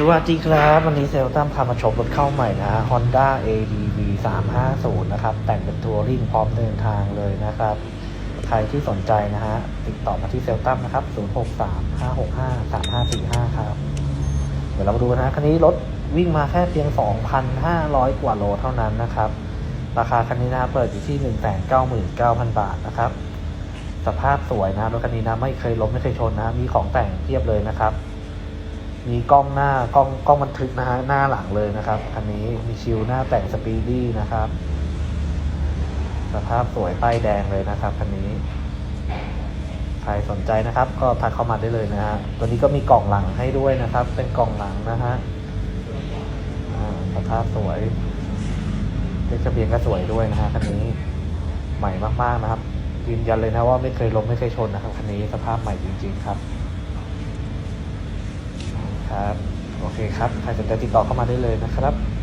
สวัสดีครับ วันนี้เซลตัมพามาชมรถเข้าใหม่นะฮะ Honda ADV 350 นะครับ แต่งเป็นทัวริงพร้อมเดินทางเลยนะครับ ใครที่สนใจนะฮะ ติดต่อมาที่เซลตัมนะครับ 063 565 3545 ครับ เดี๋ยวเรามาดูนะคันนี้รถวิ่งมาแค่เพียง 2,500 กว่าโลเท่านั้นนะครับ ราคาคันนี้นะฮะเปิดอยู่ที่ 199,000 บาทนะครับ สภาพสวยนะรถคันนี้นะไม่เคยล้มไม่เคยชนนะ มีของแต่งเทียบเลยนะครับ มีกล้องหน้ากล้องกล้องบันทึกนะฮะหน้าหลังเลยนะครับ คันนี้มีชิลหน้าแต่งสปีดี้นะครับ สภาพสวยป้ายแดงเลยนะครับคันนี้ ใครสนใจนะครับ ก็ทักเข้ามาได้เลยนะฮะตัวนี้ก็มีกล่องหลังให้ด้วยนะครับ เป็นกล่องหลังนะฮะสภาพสวยเลขทะเบียนก็สวยด้วยนะฮะคันนี้ใหม่มากๆนะครับยืนยันเลยนะว่าไม่เคยล้มไม่เคยชนนะครับคันนี้สภาพใหม่จริง ๆ ครับ ครับ โอ เคครับ ใครสนใจติดต่อเข้ามาได้เลยนะครับ